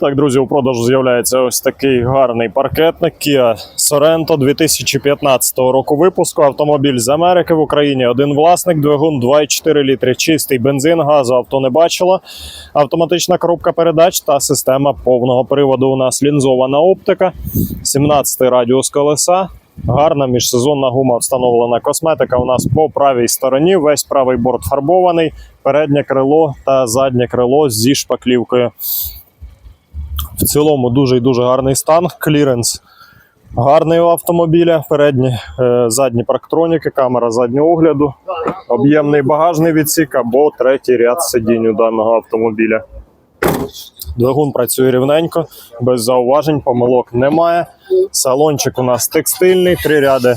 Так, друзі, у продажу з'являється ось такий гарний паркетник Kia Sorento 2015 року випуску. Автомобіль з Америки в Україні. Один власник, двигун 2,4 літри, чистий бензин, газу авто не бачило. Автоматична коробка передач та система повного приводу. У нас лінзована оптика, 17 радіус колеса. Гарна міжсезонна гума встановлена косметика. У нас по правій стороні. Весь правий борт фарбований, переднє крило та заднє крило зі шпаклівкою. В цілому дуже і дуже гарний стан. Кліренс гарний у автомобіля. Передні, е, задні парктроніки, камера заднього огляду, об'ємний багажний відсік або третій ряд сидінь у даного автомобіля. Двигун працює рівненько, без зауважень, помилок немає. Салончик у нас текстильний, три ряди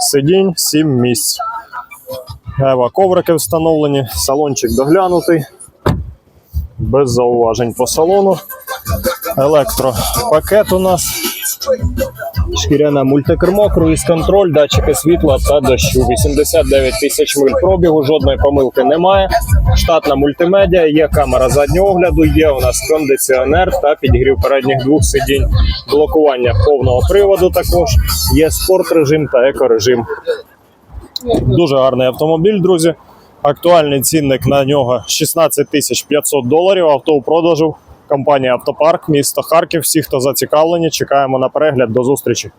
сидінь, сім місць. Ева коврики встановлені, салончик доглянутий, без зауважень по салону. Електропакет у нас. Шкіряне мультикермо, круїз-контроль, датчики світла та дощу. 89 тисяч миль пробігу, жодної помилки немає. Штатна мультимедіа, є камера заднього огляду, є у нас кондиціонер та підігрів передніх двох сидінь. Блокування повного приводу також. Є спорт режим та екорежим. Дуже гарний автомобіль, друзі. Актуальний цінник на нього 16 тисяч 500 доларів. Авто у продажу. Компанія Автопарк, місто Харків. Всі, хто зацікавлені, чекаємо на перегляд. До зустрічі.